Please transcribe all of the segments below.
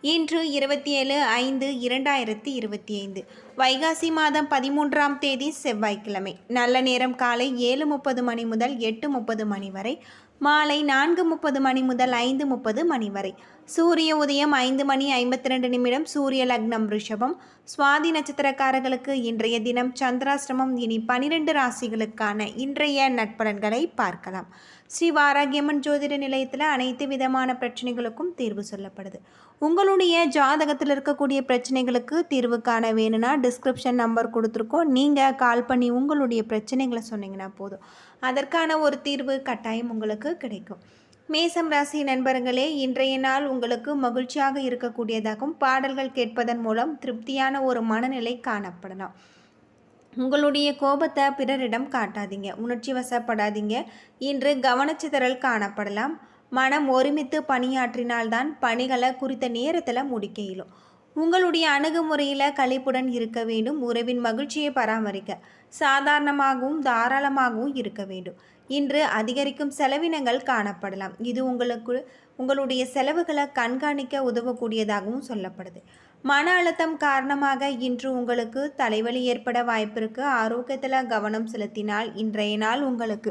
இன்று இருபத்தி ஏழு ஐந்து இரண்டாயிரத்தி இருபத்தி ஐந்து வைகாசி மாதம் பதிமூன்றாம் தேதி செவ்வாய்க்கிழமை. நல்ல நேரம் காலை ஏழு முப்பது மணி முதல் எட்டு முப்பது மணி வரை. மாலை நான்கு முப்பது மணி முதல் ஐந்து முப்பது மணி வரை. சூரிய உதயம் ஐந்து மணி ஐம்பத்தி ரெண்டு நிமிடம் சூரிய லக்னம் ரிஷபம். சுவாதி நட்சத்திரக்காரர்களுக்கு இன்றைய தினம் சந்திராசிரமம் இனி பனிரெண்டு ராசிகளுக்கான இன்றைய நட்பலன்களை பார்க்கலாம். ஸ்ரீ வாராகியம்மன் ஜோதிட நிலையத்தில் அனைத்து விதமான பிரச்சனைகளுக்கும் தீர்வு சொல்லப்படுது. உங்களுடைய ஜாதகத்தில் இருக்கக்கூடிய பிரச்சனைகளுக்கு தீர்வு காண வேணும்னா டிஸ்கிரிப்ஷன் நம்பர் கொடுத்துருக்கோம். நீங்கள் கால் பண்ணி உங்களுடைய பிரச்சனைகளை சொன்னீங்கன்னா போதும். அதற்கான ஒரு தீர்வு கட்டாயம் உங்களுக்கு கிடைக்கும். மேசம் ராசி நண்பர்களே இன்றைய நாள் உங்களுக்கு மகிழ்ச்சியாக இருக்கக்கூடியதாகவும் பாடல்கள் கேட்பதன் மூலம் திருப்தியான ஒரு மனநிலை காணப்படலாம். உங்களுடைய கோபத்தை பிறரிடம் காட்டாதீங்க உணர்ச்சி வசப்படாதீங்க இன்று கவனச்சிதறல் காணப்படலாம். மனம் ஒருமித்து பணியாற்றினால்தான் பணிகளை குறித்த நேரத்தில் முடிக்க இயலும். உங்களுடைய அணுகுமுறையில் கழிப்புடன் இருக்க வேண்டும். உறவின் மகிழ்ச்சியை பராமரிக்க சாதாரணமாகவும் தாராளமாகவும் இருக்க வேண்டும். இன்று அதிகரிக்கும் செலவினங்கள் காணப்படலாம். இது உங்களுக்கு உங்களுடைய செலவுகளை கண்காணிக்க உதவக்கூடியதாகவும் சொல்லப்படுது. மன அழுத்தம் காரணமாக இன்று உங்களுக்கு தலைவலி ஏற்பட வாய்ப்பிருக்கு. ஆரோக்கியத்தில் கவனம் செலுத்தினால் இன்றைய நாள் உங்களுக்கு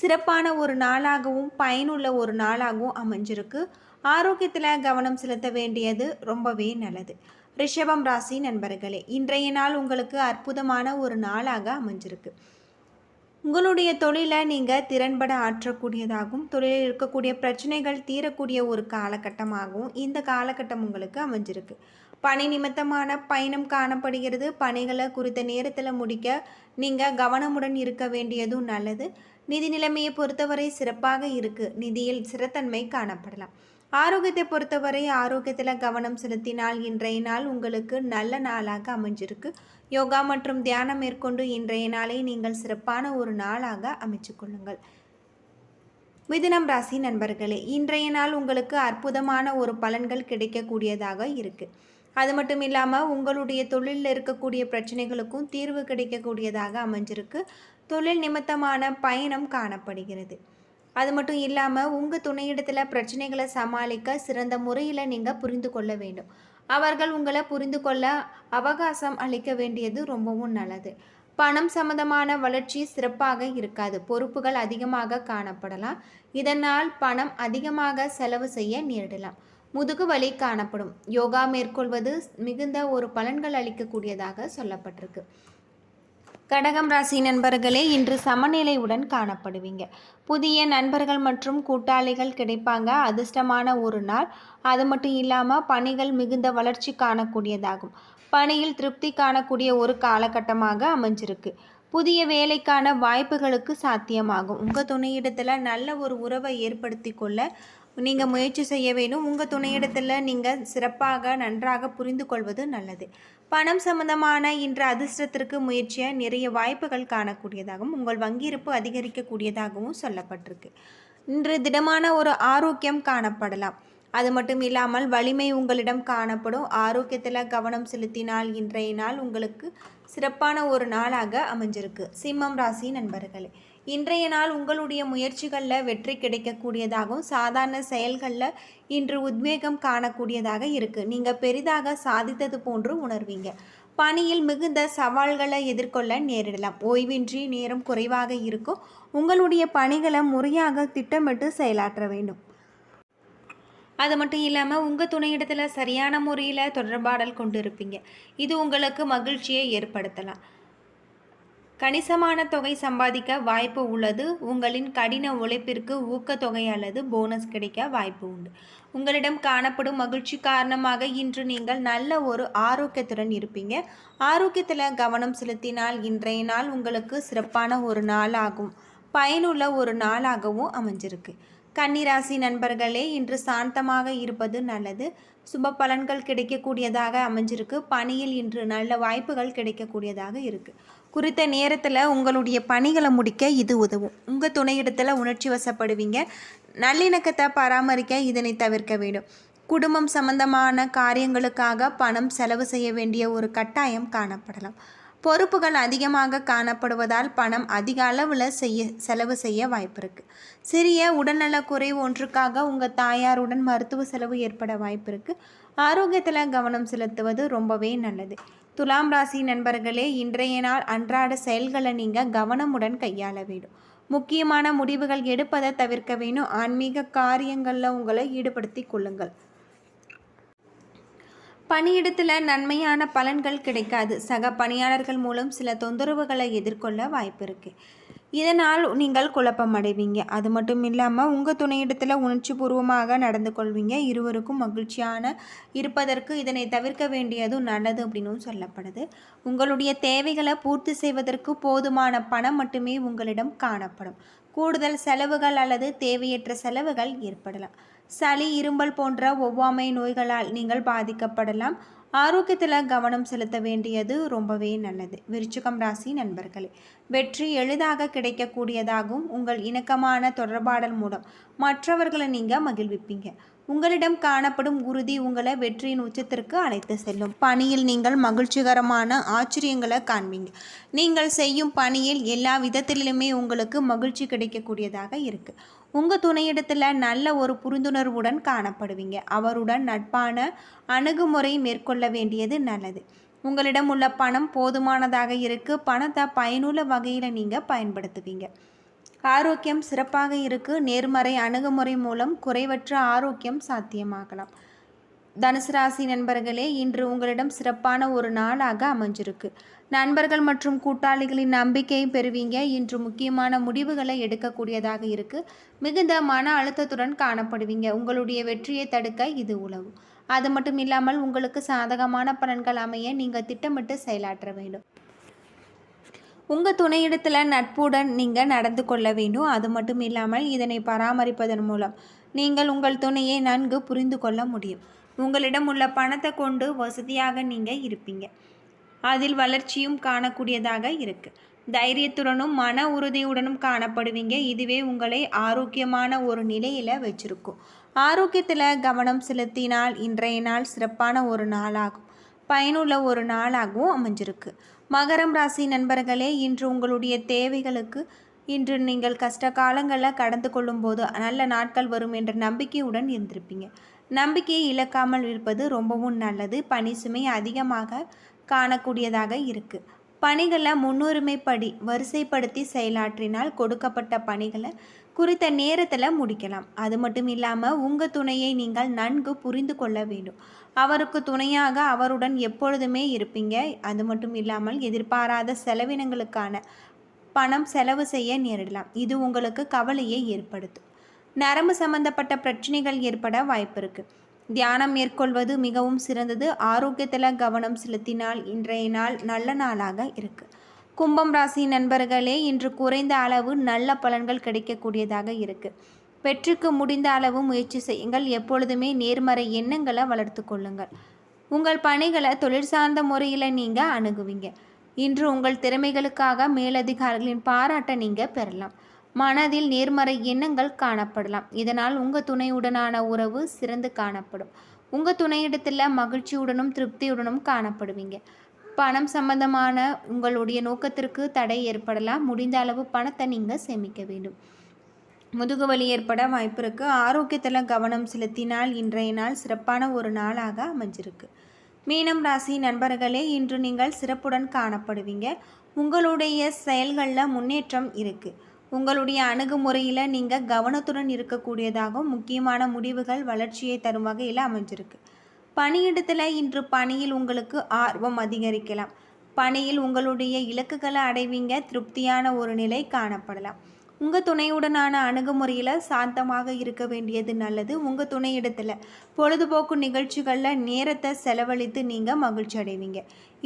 சிறப்பான ஒரு நாளாகவும் பயனுள்ள ஒரு நாளாகவும் அமைஞ்சிருக்கு. ஆரோக்கியத்தில் கவனம் செலுத்த வேண்டியது ரொம்பவே நல்லது. ரிஷபம் ராசி நண்பர்களே இன்றைய நாள் உங்களுக்கு அற்புதமான ஒரு நாளாக அமைஞ்சிருக்கு. உங்களுடைய தொழிலை நீங்கள் திறன்பட ஆற்றக்கூடியதாகவும் தொழிலில் இருக்கக்கூடிய பிரச்சனைகள் தீரக்கூடிய ஒரு காலகட்டமாகவும் இந்த காலகட்டம் உங்களுக்கு அமைஞ்சிருக்கு. பணி நிமித்தமான பயணம் காணப்படுகிறது. பணிகளை குறித்த நேரத்தில் முடிக்க நீங்கள் கவனமுடன் இருக்க வேண்டியதும் நல்லது. நிதி நிலைமையை பொறுத்தவரை சிறப்பாக இருக்குது நிதியில் சிறத்தன்மை காணப்படலாம். ஆரோக்கியத்தை பொறுத்தவரை ஆரோக்கியத்தில் கவனம் செலுத்தினால் இன்றைய நாள் உங்களுக்கு நல்ல நாளாக அமைஞ்சிருக்கு. யோகா மற்றும் தியானம் மேற்கொண்டு இன்றைய நாளை நீங்கள் சிறப்பான ஒரு நாளாக அமைச்சு கொள்ளுங்கள். மிதுனம் ராசி நண்பர்களே இன்றைய நாள் உங்களுக்கு அற்புதமான ஒரு பலன்கள் கிடைக்கக்கூடியதாக இருக்குது அது மட்டும் இல்லாமல் உங்களுடைய தொழிலில் இருக்கக்கூடிய பிரச்சனைகளுக்கும் தீர்வு கிடைக்கக்கூடியதாக அமைஞ்சிருக்கு. தொழில் நிமித்தமான பயணம் காணப்படுகிறது. அது மட்டும் இல்லாமல் உங்கள் துணையிடத்தில் பிரச்சனைகளை சமாளிக்க சிறந்த முறையில் நீங்கள் புரிந்து கொள்ள வேண்டும். அவர்கள் உங்களை புரிந்து கொள்ள அவகாசம் அளிக்க வேண்டியது ரொம்பவும் நல்லது. பணம் சம்பந்தமான வளர்ச்சி சிறப்பாக இருக்காது. பொறுப்புகள் அதிகமாக காணப்படலாம். இதனால் பணம் அதிகமாக செலவு செய்ய நேரிடலாம். முதுகு வலி காணப்படும். யோகா மேற்கொள்வது மிகுந்த ஒரு பலன்கள் அளிக்கக்கூடியதாக சொல்லப்பட்டிருக்கு. கடகம் ராசி நண்பர்களே இன்று சமநிலையுடன் காணப்படுவீங்க. புதிய நண்பர்கள் மற்றும் கூட்டாளிகள் கிடைப்பாங்க. அதிர்ஷ்டமான ஒரு நாள். அது மட்டும் இல்லாமல் பணிகள் மிகுந்த வளர்ச்சி காணக்கூடியதாகும். பணியில் திருப்தி காணக்கூடிய ஒரு காலகட்டமாக அமைஞ்சிருக்கு. புதிய வேலைக்கான வாய்ப்புகளுக்கு சாத்தியமாகும். உங்கள் துணையிடத்தில் நல்ல ஒரு உறவை ஏற்படுத்தி கொள்ள நீங்கள் முயற்சி செய்ய வேணும். உங்கள் துணையிடத்தில் நீங்கள் சிறப்பாக நன்றாக புரிந்து கொள்வது நல்லது. பணம் சம்பந்தமான இன்று அதிர்ஷ்டத்திற்கு முயற்சிய நிறைய வாய்ப்புகள் காணக்கூடியதாகவும் உங்கள் வங்கியிருப்பு அதிகரிக்கக்கூடியதாகவும் சொல்லப்பட்டிருக்கு. இன்று திடமான ஒரு ஆரோக்கியம் காணப்படலாம். அது மட்டும் இல்லாமல் வலிமை உங்களிடம் காணப்படும். ஆரோக்கியத்தில் கவனம் செலுத்தினால் இன்றைய நாள் உங்களுக்கு சிறப்பான ஒரு நாளாக அமைஞ்சிருக்கு. சிம்மம் ராசி நண்பர்களே இன்றைய நாள் உங்களுடைய முயற்சிகளில் வெற்றி கிடைக்கக்கூடியதாகவும் சாதாரண செயல்களில் இன்று உத்வேகம் காணக்கூடியதாக இருக்குது நீங்கள் பெரிதாக சாதித்தது போன்று உணர்வீங்க. பணியில் மிகுந்த சவால்களை எதிர்கொள்ள நேரிடலாம். ஓய்வின்றி நேரம் குறைவாக இருக்கும். உங்களுடைய பணிகளை முறையாக திட்டமிட்டு செயலாற்ற வேண்டும். அது மட்டும் இல்லாமல் உங்கள் துணையிடத்தில் சரியான முறையில் தொடர்பாடல் கொண்டு இருப்பீங்க இது உங்களுக்கு மகிழ்ச்சியை ஏற்படுத்தலாம். கணிசமான தொகை சம்பாதிக்க வாய்ப்பு உள்ளது. உங்களின் கடின உழைப்பிற்கு ஊக்கத்தொகை அல்லது போனஸ் கிடைக்க வாய்ப்பு உண்டு. உங்களிடம் காணப்படும் மகிழ்ச்சி காரணமாக இன்று நீங்கள் நல்ல ஒரு ஆரோக்கியத்துடன் இருப்பீங்க. ஆரோக்கியத்தில் கவனம் செலுத்தினால் இன்றைய நாள் உங்களுக்கு சிறப்பான ஒரு நாளாகும். பயனுள்ள ஒரு நாளாகவும் அமைஞ்சிருக்கு. கன்னிராசி நண்பர்களே இன்று சாந்தமாக இருப்பது நல்லது. சுப பலன்கள் கிடைக்கக்கூடியதாக அமைஞ்சிருக்கு. பணியில் இன்று நல்ல வாய்ப்புகள் கிடைக்கக்கூடியதாக இருக்குது குறித்த நேரத்தில் உங்களுடைய பணிகளை முடிக்க இது உதவும். உங்கள் துணையிடத்தில் உணர்ச்சி வசப்படுவீங்க. நல்லிணக்கத்தை பராமரிக்க இதனை தவிர்க்க வேண்டும். குடும்பம் சம்பந்தமான காரியங்களுக்காக பணம் செலவு செய்ய வேண்டிய ஒரு கட்டாயம் காணப்படலாம். பொறுப்புகள் அதிகமாக காணப்படுவதால் பணம் அதிக அளவில் செய்ய செலவு செய்ய வாய்ப்பு இருக்குது சிறிய உடல்நல குறைவு ஒன்றுக்காக உங்கள் தாயாருடன் மருத்துவ செலவு ஏற்பட வாய்ப்பு இருக்குது ஆரோக்கியத்தில் கவனம் செலுத்துவது ரொம்பவே நல்லது. துலாம் ராசி நண்பர்களே இன்றைய நாள் அன்றாட செயல்களை நீங்கள் கவனமுடன் கையாள வேண்டும். முக்கியமான முடிவுகள் எடுப்பதை தவிர்க்க வேணும் ஆன்மீக காரியங்களில் உங்களை ஈடுபடுத்தி கொள்ளுங்கள். பணியிடத்தில் நன்மையான பலன்கள் கிடைக்காது. சக பணியாளர்கள் மூலம் சில தொந்தரவுகளை எதிர்கொள்ள வாய்ப்பு இருக்குது இதனால் நீங்கள் குழப்பம் அடைவீங்க அது மட்டும் இல்லாமல் உங்கள் துணையிடத்தில் உணர்ச்சி பூர்வமாக நடந்து கொள்வீங்க. இருவருக்கும் மகிழ்ச்சியான இருப்பதற்கு இதனை தவிர்க்க வேண்டியதும் நல்லது அப்படின்னும் சொல்லப்படுது. உங்களுடைய தேவைகளை பூர்த்தி செய்வதற்கு போதுமான பணம் மட்டுமே உங்களிடம் காணப்படும். கூடுதல் செலவுகள் அல்லது தேவையற்ற செலவுகள் ஏற்படலாம். சளி இரும்பல் போன்ற ஒவ்வாமை நோய்களால் நீங்கள் பாதிக்கப்படலாம். ஆரோக்கியத்தில் கவனம் செலுத்த வேண்டியது ரொம்பவே நல்லது. விருச்சிகம் ராசி நண்பர்களே வெற்றி எளிதாக கிடைக்கக்கூடியதாகவும் உங்கள் இணக்கமான தொடர்பாடல் மூலம் மற்றவர்களை நீங்கள் மகிழ்விப்பீங்க. உங்களிடம் காணப்படும் உறுதி உங்களை வெற்றியின் உச்சத்திற்கு அழைத்து செல்லும். பணியில் நீங்கள் மகிழ்ச்சிகரமான ஆச்சரியங்களை காண்பீங்க. நீங்கள் செய்யும் பணியில் எல்லா விதத்திலுமே உங்களுக்கு மகிழ்ச்சி கிடைக்கக்கூடியதாக இருக்குது உங்கள் துணையிடத்தில் நல்ல ஒரு புரிந்துணர்வுடன் காணப்படுவீங்க. அவருடன் நட்பான அணுகுமுறை மேற்கொள்ள வேண்டியது நல்லது. உங்களிடம் உள்ள பணம் போதுமானதாக இருக்குது பணத்தை பயனுள்ள வகையில் நீங்கள் பயன்படுத்துவீங்க. ஆரோக்கியம் சிறப்பாக இருக்குது நேர்மறை அணுகுமுறை மூலம் குறைவற்ற ஆரோக்கியம் சாத்தியமாகலாம். தனுசு ராசி நண்பர்களே இன்று உங்களிடம் சிறப்பான ஒரு நாளாக அமைஞ்சிருக்கு. நண்பர்கள் மற்றும் கூட்டாளிகளின் நம்பிக்கையை பெறுவீங்க. இன்று முக்கியமான முடிவுகளை எடுக்கக்கூடியதாக இருக்குது மிகுந்த மன அழுத்தத்துடன் காணப்படுவீங்க. உங்களுடைய வெற்றியை தடுக்க இது உதவும். அது மட்டும் இல்லாமல் உங்களுக்கு சாதகமான பலன்கள் அமைய நீங்கள் திட்டமிட்டு செயலாற்ற வேண்டும். உங்கள் துணையிடத்தில் நட்புடன் நீங்கள் நடந்து கொள்ள வேண்டும். அது மட்டும் இல்லாமல் இதனை பராமரிப்பதன் மூலம் நீங்கள் உங்கள் துணையை நன்கு புரிந்து கொள்ள முடியும். உங்களிடம் உள்ள பணத்தை கொண்டு வசதியாக நீங்கள் இருப்பீங்க. அதில் வளர்ச்சியும் காணக்கூடியதாக இருக்குது தைரியத்துடனும் மன உறுதியுடனும் காணப்படுவீங்க. இதுவே உங்களை ஆரோக்கியமான ஒரு நிலையில் வச்சுருக்கும். ஆரோக்கியத்தில் கவனம் செலுத்தினால் இன்றைய நாள் சிறப்பான ஒரு நாளாகும். பயனுள்ள ஒரு நாளாகவும் அமைஞ்சிருக்கு. மகரம் ராசி நண்பர்களே இன்று உங்களுடைய தேவைகளுக்கு இன்று நீங்கள் கஷ்ட காலங்களில் கடந்து கொள்ளும்போது நல்ல நாட்கள் வரும் என்ற நம்பிக்கையுடன் இருந்திருப்பீங்க. நம்பிக்கையை இழக்காமல் இருப்பது ரொம்பவும் நல்லது. பணி சுமை அதிகமாக காணக்கூடியதாக இருக்குது பணிகளை முன்னுரிமைப்படி வரிசைப்படுத்தி செயலாற்றினால் கொடுக்கப்பட்ட பணிகளை குறித்த நேரத்தில் முடிக்கலாம். அது மட்டும் இல்லாமல் உங்கள் துணையை நீங்கள் நன்கு புரிந்து கொள்ள வேண்டும். அவருக்கு துணையாக அவருடன் எப்பொழுதுமே இருப்பீங்க. அது மட்டும் இல்லாமல் எதிர்பாராத செலவினங்களுக்கான பணம் செலவு செய்ய நேரிடலாம். இது உங்களுக்கு கவலையை ஏற்படுத்தும். நரம்பு சம்பந்தப்பட்ட பிரச்சனைகள் ஏற்பட வாய்ப்பு இருக்குது தியானம் மேற்கொள்வது மிகவும் சிறந்தது. ஆரோக்கியத்தில் கவனம் செலுத்தினால் இன்றைய நாள் நல்ல நாளாக இருக்குது கும்பம் ராசி நண்பர்களே இன்று குறைந்த அளவு நல்ல பலன்கள் கிடைக்கக்கூடியதாக இருக்குது வெற்றிக்கு முடிந்த அளவு முயற்சி செய்யுங்கள். எப்பொழுதுமே நேர்மறை எண்ணங்களை வளர்த்து கொள்ளுங்கள். உங்கள் பணிகளை தொழில் சார்ந்த முறையில் நீங்கள் அணுகுவீங்க. இன்று உங்கள் திறமைகளுக்காக மேலதிகாரிகளின் பாராட்டை நீங்கள் பெறலாம். மனதில் நேர்மறை எண்ணங்கள் காணப்படலாம். இதனால் உங்கள் துணையுடனான உறவு சிறந்து காணப்படும். உங்கள் துணையிடத்தில் மகிழ்ச்சியுடனும் திருப்தியுடனும் காணப்படுவீங்க. பணம் சம்பந்தமான உங்களுடைய நோக்கத்திற்கு தடை ஏற்படலாம். முடிந்த அளவு பணத்தை நீங்கள் சேமிக்க வேண்டும். முதுகு வலி ஏற்பட வாய்ப்பு இருக்குது ஆரோக்கியத்தில் கவனம் செலுத்தினால் இன்றைய நாள் சிறப்பான ஒரு நாளாக அமைஞ்சிருக்கு. மீனம் ராசி நண்பர்களே இன்று நீங்கள் சிறப்புடன் காணப்படுவீங்க. உங்களுடைய செயல்களில் முன்னேற்றம் இருக்குது உங்களுடைய அணுகுமுறையில் நீங்கள் கவனத்துடன் இருக்கக்கூடியதாகவும் முக்கியமான முடிவுகள் வளர்ச்சியை தரும் வகையில் அமைஞ்சிருக்கு. பணியிடத்தில் இன்று பணியில் உங்களுக்கு ஆர்வம் அதிகரிக்கலாம். பணியில் உங்களுடைய இலக்குகளை அடைவீங்க திருப்தியான ஒரு நிலை காணப்படலாம். உங்கள் துணையுடனான அணுகுமுறையில் சாந்தமாக இருக்க வேண்டியது நல்லது. உங்கள் துணையிடத்தில் பொழுதுபோக்கு நிகழ்ச்சிகளில் நேரத்தை செலவழித்து நீங்கள் மகிழ்ச்சி அடைவீங்க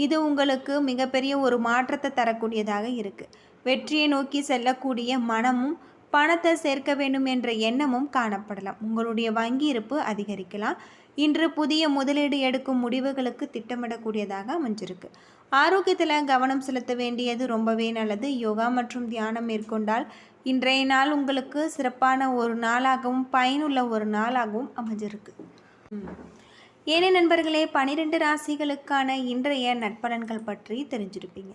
இது உங்களுக்கு மிகப்பெரிய ஒரு மாற்றத்தை தரக்கூடியதாக இருக்குது வெற்றியை நோக்கி செல்லக்கூடிய மனமும் பணத்தை சேர்க்க வேண்டும் என்ற எண்ணமும் காணப்படலாம். உங்களுடைய வங்கி இருப்பு அதிகரிக்கலாம். இன்று புதிய முதலீடு எடுக்கும் முடிவுகளுக்கு திட்டமிடக்கூடியதாக அமைஞ்சிருக்கு. ஆரோக்கியத்தில் கவனம் செலுத்த வேண்டியது ரொம்பவே நல்லது. யோகா மற்றும் தியானம் மேற்கொண்டால் இன்றைய நாள் உங்களுக்கு சிறப்பான ஒரு நாளாகவும் பயனுள்ள ஒரு நாளாகவும் அமைஞ்சிருக்கு. ஏனே நண்பர்களே பனிரெண்டு ராசிகளுக்கான இன்றைய நட்பலன்கள் பற்றி தெரிஞ்சிருப்பீங்க.